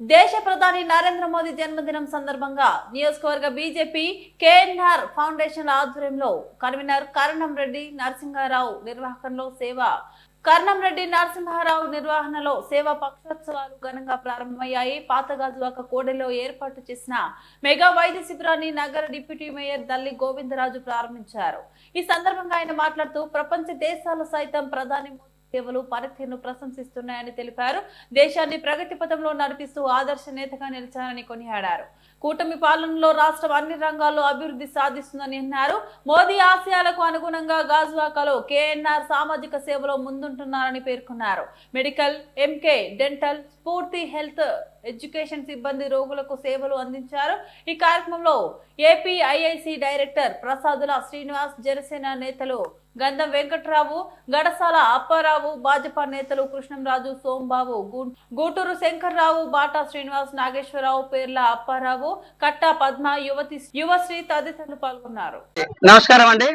దేశ ప్రధాని నరేంద్ర మోదీ జన్మదినం సందర్భంగా నియోజకవర్గ బీజేపీ కేఎన్ఆర్ ఫౌండేషన్ ఆధ్వర్యంలో కన్వీనర్ కరణం రెడ్డి నరసింహారావు నిర్వహణలో సేవ. కర్ణం రెడ్డి నరసింహారావు నిర్వహణలో సేవా పక్షోత్సవాలు ఘనంగా ప్రారంభమయ్యాయి. పాతగాజువాక కోడెలో ఏర్పాటు చేసిన మెగా వైద్య శిబిరాన్ని నగర డిప్యూటీ మేయర్ దల్లి గోవిందరాజు ప్రారంభించారు. ఈ సందర్భంగా ఆయన మాట్లాడుతూ ప్రపంచ దేశాలు సైతం ప్రధాని మోదీ సేవలు పనితీరును ప్రశంసిస్తున్నాయని తెలిపారు. దేశాన్ని ప్రగతి పథంలో నడిపిస్తూ ఆదర్శ నేతగా నిలిచారని కొనియాడారు. కూటమి పాలనలో రాష్ట్రం అన్ని రంగాల్లో అభివృద్ధి సాధిస్తుందని అన్నారు. మోదీ ఆశయాలకు అనుగుణంగా గాజువాకలో కేఎన్ఆర్ సామాజిక సేవలో ముందుంటున్నారని పేర్కొన్నారు. Medical MK dental Spurthi health education సిబ్బంది రోగులకు సేవలు అందించారు. ఈ కార్యక్రమంలో AP IIC director Prasadula Srinivas Janasena నేతలు గంధం వెంకట్రావు గడసాల అప్పారావు భాజపా నేతలు కృష్ణంరాజు సోంబాబు గూటూరు శంకర్రావు బాటా శ్రీనివాస్ నాగేశ్వరరావు పేర్ల అప్పారావు కట్టా పద్మ యువతి యువశ్రీ తదితరులు పాల్గొన్నారు. నమస్కారం అండి.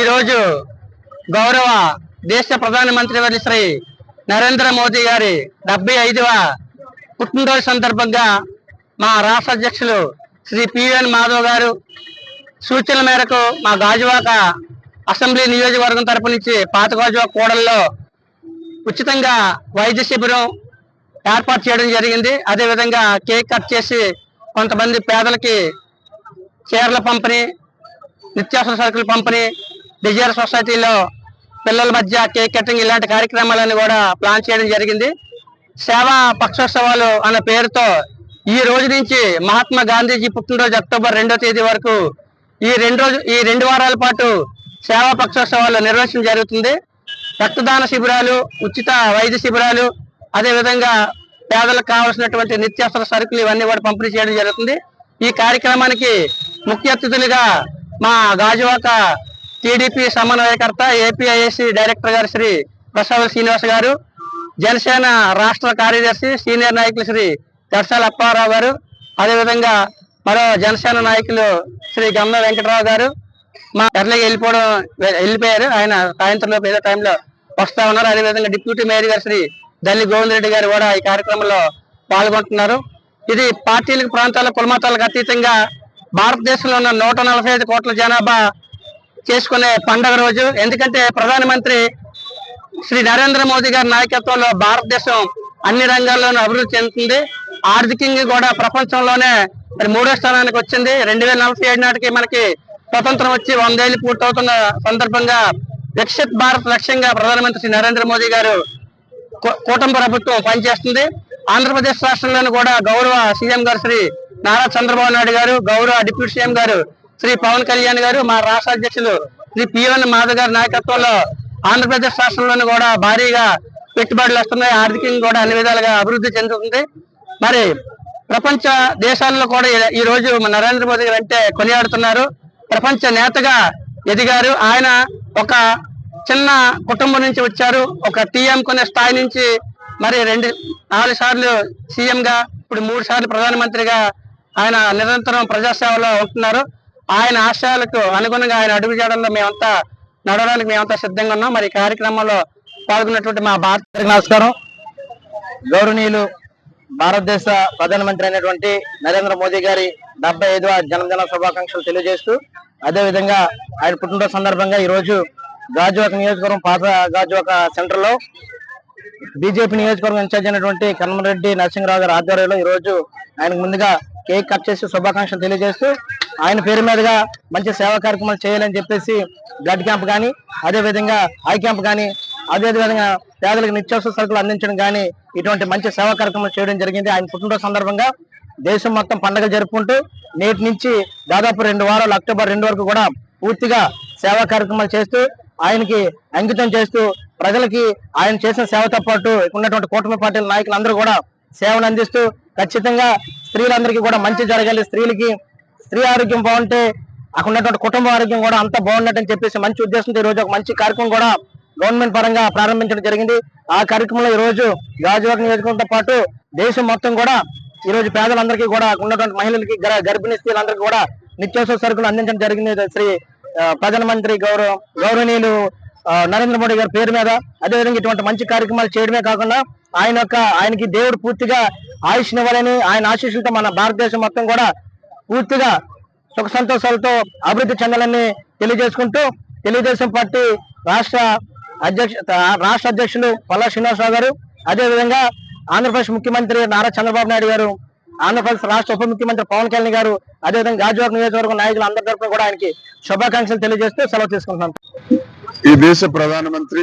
ఈరోజు గౌరవ దేశ ప్రధానమంత్రి వర్య శ్రీ నరేంద్ర మోదీ గారి డెబ్బై ఐదవ పుట్టినరోజు సందర్భంగా మా రాష్ట్ర అధ్యక్షులు శ్రీ పివిఎన్ మాధవ్ గారు సూచనల మేరకు మా గాజువాక అసెంబ్లీ నియోజకవర్గం తరపు నుంచి పాత గాజువాక కూడల్లో ఉచితంగా వైద్య శిబిరం ఏర్పాటు చేయడం జరిగింది. అదేవిధంగా కేక్ కట్ చేసి కొంతమంది పేదలకి చీరల పంపిణీ నిత్యావసర సరుకుల పంపిణీ డిజైర్ సొసైటీలో పిల్లల మధ్య కేక్ కటింగ్ ఇలాంటి కార్యక్రమాలను కూడా ప్లాన్ చేయడం జరిగింది. సేవా పక్షోత్సవాలు అన్న పేరుతో ఈ రోజు నుంచి మహాత్మా గాంధీజీ పుట్టినరోజు అక్టోబర్ రెండో తేదీ వరకు ఈ రెండు రోజు ఈ రెండు వారాల పాటు సేవా పక్షోత్సవాలు నిర్వహించడం జరుగుతుంది. రక్తదాన శిబిరాలు ఉచిత వైద్య శిబిరాలు అదేవిధంగా పేదలకు కావాల్సినటువంటి నిత్యావసర సరుకులు ఇవన్నీ కూడా పంపిణీ చేయడం జరుగుతుంది. ఈ కార్యక్రమానికి ముఖ్య అతిథులుగా మా గాజువాక టీడీపీ సమన్వయకర్త ఏపీఐఎస్సి డైరెక్టర్ గారు శ్రీ ప్రసాద్ శ్రీనివాస్ గారు జనసేన రాష్ట్ర కార్యదర్శి సీనియర్ నాయకులు శ్రీ దర్శాల అప్పారావు గారు అదేవిధంగా మరో జనసేన నాయకులు శ్రీ గమ్మ వెంకటరావు గారు. మా ఎర్లకి వెళ్ళిపోవడం వెళ్ళిపోయారు. ఆయన సాయంత్రం లోపు ఏదో టైంలో వస్తా ఉన్నారు. అదేవిధంగా డిప్యూటీ మేయర్ గారు శ్రీ దల్లి గోవింద్ రెడ్డి గారు కూడా ఈ కార్యక్రమంలో పాల్గొంటున్నారు. ఇది పార్టీలకు ప్రాంతాల కులమతాలకు అతీతంగా భారతదేశంలో ఉన్న నూట నలభై ఐదు కోట్ల జనాభా చేసుకునే పండగ రోజు. ఎందుకంటే ప్రధానమంత్రి శ్రీ నరేంద్ర మోదీ గారి నాయకత్వంలో భారతదేశం అన్ని రంగాల్లోనూ అభివృద్ధి చెందుతుంది. ఆర్థికంగా కూడా ప్రపంచంలోనే మరి మూడో స్థానానికి వచ్చింది. రెండు వేల నలభై ఏడు నాటికి మనకి స్వతంత్రం వచ్చి వందేళ్ళు పూర్తవుతున్న సందర్భంగా వికసిత్ భారత్ లక్ష్యంగా ప్రధానమంత్రి శ్రీ నరేంద్ర మోదీ గారు కూ- కూటమి ప్రభుత్వం పనిచేస్తుంది. ఆంధ్రప్రదేశ్ రాష్ట్రంలోని కూడా గౌరవ సీఎం గారు శ్రీ నారా చంద్రబాబు నాయుడు గారు గౌరవ డిప్యూటీ సీఎం గారు శ్రీ పవన్ కళ్యాణ్ గారు మా రాష్ట్ర అధ్యక్షులు శ్రీ పిఎన్ మాధవ్ గారి నాయకత్వంలో ఆంధ్రప్రదేశ్ రాష్ట్రంలోని కూడా భారీగా పెట్టుబడులు వస్తున్నాయి. ఆర్థికంగా కూడా అన్ని విధాలుగా అభివృద్ధి చెందుతుంది. మరి ప్రపంచ దేశాల్లో కూడా ఈ- రోజు నరేంద్ర మోదీ గారు అంటే కొనియాడుతున్నారు. ప్రపంచ నేతగా ఎదిగారు ఆయన ఒక చిన్న కుటుంబం నుంచి వచ్చారు. ఒక టీఎం కొనే స్థాయి నుంచి మరి రెండు నాలుగు సార్లు సీఎంగా ఇప్పుడు మూడు సార్లు ప్రధానమంత్రిగా ఆయన నిరంతరం ప్రజాసేవలో ఉంటున్నారు. ఆయన ఆశయాలకు అనుగుణంగా ఆయన అడుగు చేయడంలో మేమంతా నడవడానికి మేమంతా సిద్ధంగా ఉన్నాం. మరి కార్యక్రమంలో పాల్గొన్నటువంటి మా భారత నమస్కారం. గౌరవనీయులు భారతదేశ ప్రధానమంత్రి అయినటువంటి నరేంద్ర మోదీ గారి డెబ్బై ఐదవ జన్మదిన శుభాకాంక్షలు తెలియజేస్తూ అదే విధంగా ఆయన పుట్టినరోజు సందర్భంగా ఈ రోజు గాజువాక నియోజకవర్గం పాత గాజువాక సెంటర్లో బీజేపీ నియోజకవర్గం ఇన్ఛార్జ్ అయినటువంటి కన్మరెడ్డి నరసింహరావు గారి ఆధ్వర్యంలో ఈ రోజు ఆయనకు ముందుగా కేక్ కట్ చేసి శుభాకాంక్షలు తెలియజేస్తూ ఆయన పేరు మీదుగా మంచి సేవా కార్యక్రమాలు చేయాలని చెప్పేసి బ్లడ్ క్యాంప్ కానీ అదేవిధంగా ఐ క్యాంప్ కానీ అదే విధంగా పేదలకు నిత్యావసర సరుకులు అందించడం కానీ ఇటువంటి మంచి సేవా కార్యక్రమాలు చేయడం జరిగింది. ఆయన పుట్టినరోజు సందర్భంగా దేశం మొత్తం పండుగలు జరుపుకుంటూ నేటి నుంచి దాదాపు రెండు వారాలు అక్టోబర్ రెండు వరకు కూడా పూర్తిగా సేవా కార్యక్రమాలు చేస్తూ ఆయనకి అంకితం చేస్తూ ప్రజలకి ఆయన చేసిన సేవతో పాటు ఉన్నటువంటి కూటమి పార్టీల నాయకులందరూ కూడా సేవలు అందిస్తూ ఖచ్చితంగా స్త్రీలందరికీ కూడా మంచి జరగాలి. స్త్రీలకి స్త్రీ ఆరోగ్యం బాగుంటే అక్కడ ఉన్నటువంటి కుటుంబ ఆరోగ్యం కూడా అంతా బాగున్నట్టు చెప్పేసి మంచి ఉద్దేశంతో ఈ రోజు ఒక మంచి కార్యక్రమం కూడా గవర్నమెంట్ పరంగా ప్రారంభించడం జరిగింది. ఆ కార్యక్రమంలో ఈ రోజు గాజువాక నియోజకవర్గంతో పాటు దేశం మొత్తం కూడా ఈ రోజు పేదలందరికీ కూడా ఉన్నటువంటి మహిళలకి గర్భిణీ స్త్రీలందరికీ కూడా నిత్యావసర సరుకులు అందించడం జరిగింది. శ్రీ ప్రధానమంత్రి గౌరవ గౌరవనీయులు నరేంద్ర మోడీ గారి పేరు మీద. అదేవిధంగా ఇటువంటి మంచి కార్యక్రమాలు చేయడమే కాకుండా ఆయన యొక్క ఆయనకి దేవుడు పూర్తిగా ఆయుష్నివ్వాలని ఆయన ఆశీస్సులతో మన భారతదేశం మొత్తం కూడా పూర్తిగా సుఖ సంతోషాలతో అభివృద్ధి చెందాలని తెలియజేసుకుంటూ తెలుగుదేశం పార్టీ రాష్ట్ర అధ్యక్ష రాష్ట్ర అధ్యక్షులు పల్లా శ్రీనివాసరావు గారు అదేవిధంగా ఆంధ్రప్రదేశ్ ముఖ్యమంత్రి నారా చంద్రబాబు నాయుడు గారు ఆంధ్రప్రదేశ్ రాష్ట్ర ఉప ముఖ్యమంత్రి పవన్ కళ్యాణ్ గారు అదేవిధంగా గాజువాక నియోజకవర్గం నాయకులు అందరి తరపున కూడా ఆయనకి శుభాకాంక్షలు తెలియజేస్తూ సెలవు తీసుకుంటున్నాను. ఈ దేశ ప్రధానమంత్రి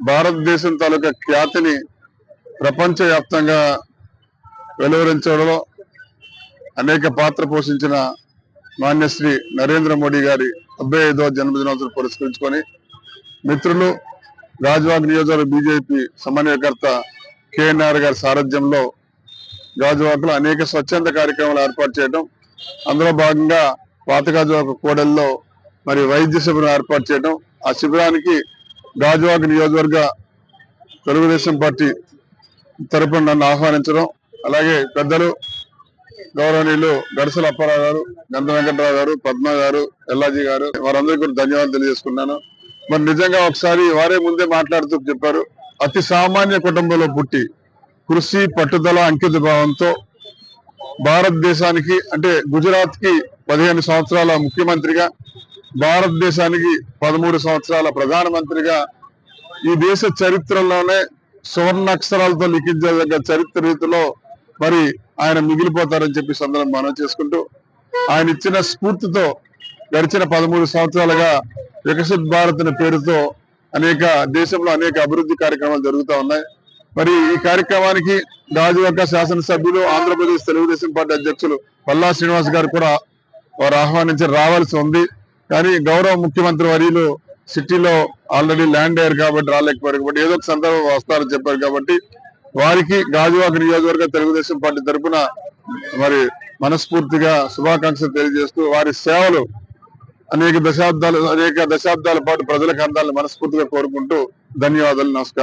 భారతదేశం తాలూకా ఖ్యాతిని ప్రపంచ వ్యాప్తంగా వెలువరించడంలో అనేక పాత్ర పోషించిన మాన్యశ్రీ నరేంద్ర మోడీ గారి డెబ్బై ఐదవ జన్మదినోత్సవం పురస్కరించుకొని మిత్రులు గాజువాక్ నియోజకవర్గ బీజేపీ సమన్వయకర్త కేఎన్ఆర్ గారి సారథ్యంలో గాజువాకలో అనేక స్వచ్ఛంద కార్యక్రమాలు ఏర్పాటు చేయడం అందులో భాగంగా పాత గాజువాక కోడల్లో మరి వైద్య శిబిరం ఏర్పాటు చేయడం ఆ శిబిరానికి గాజువాక నియోజకవర్గ తెలుగుదేశం పార్టీ తరపున నన్ను ఆహ్వానించడం అలాగే పెద్దలు గౌరవనీయులు గడసల అప్పారావు గారు గంధ వెంకట్రావు గారు పద్మ గారు ఎల్లాజీ గారు వారందరికీ కూడా ధన్యవాదాలు తెలియజేసుకున్నాను. మరి నిజంగా ఒకసారి వారే ముందే మాట్లాడుతూ చెప్పారు అతి సామాన్య కుటుంబంలో పుట్టి కృషి పట్టుదల అంకిత భావంతో భారతదేశానికి అంటే గుజరాత్కి పదిహేను సంవత్సరాల ముఖ్యమంత్రిగా భారతదేశానికి పదమూడు సంవత్సరాల ప్రధానమంత్రిగా ఈ దేశ చరిత్రలోనే సువర్ణాక్షరాలతో లిఖించదగ్గ చరిత్ర రీతిలో మరి ఆయన మిగిలిపోతారని చెప్పి సందర్భం మనం చేసుకుంటూ ఆయన ఇచ్చిన స్ఫూర్తితో గడిచిన పదమూడు సంవత్సరాలుగా వికసిత్ భారత్ అనే పేరుతో అనేక దేశంలో అనేక అభివృద్ధి కార్యక్రమాలు జరుగుతూ ఉన్నాయి. మరి ఈ కార్యక్రమానికి గాజువాక శాసనసభ్యులు ఆంధ్రప్రదేశ్ తెలుగుదేశం పార్టీ అధ్యక్షులు పల్లా శ్రీనివాస్ గారు కూడా వారు ఆహ్వానించి రావాల్సి ఉంది. కానీ గౌరవ ముఖ్యమంత్రి వర్యులు సిటీలో ఆల్రెడీ ల్యాండ్ అయ్యారు కాబట్టి రాలేకపోయారు కాబట్టి ఏదో ఒక సందర్భం వస్తారని చెప్పారు కాబట్టి వారికి గాజువాక నియోజకవర్గ తెలుగుదేశం పార్టీ తరఫున మరి మనస్ఫూర్తిగా శుభాకాంక్షలు తెలియజేస్తూ వారి సేవలు అనేక దశాబ్దాలు అనేక దశాబ్దాల పాటు ప్రజలకు అందాలని మనస్ఫూర్తిగా కోరుకుంటూ ధన్యవాదాలు నమస్కారం.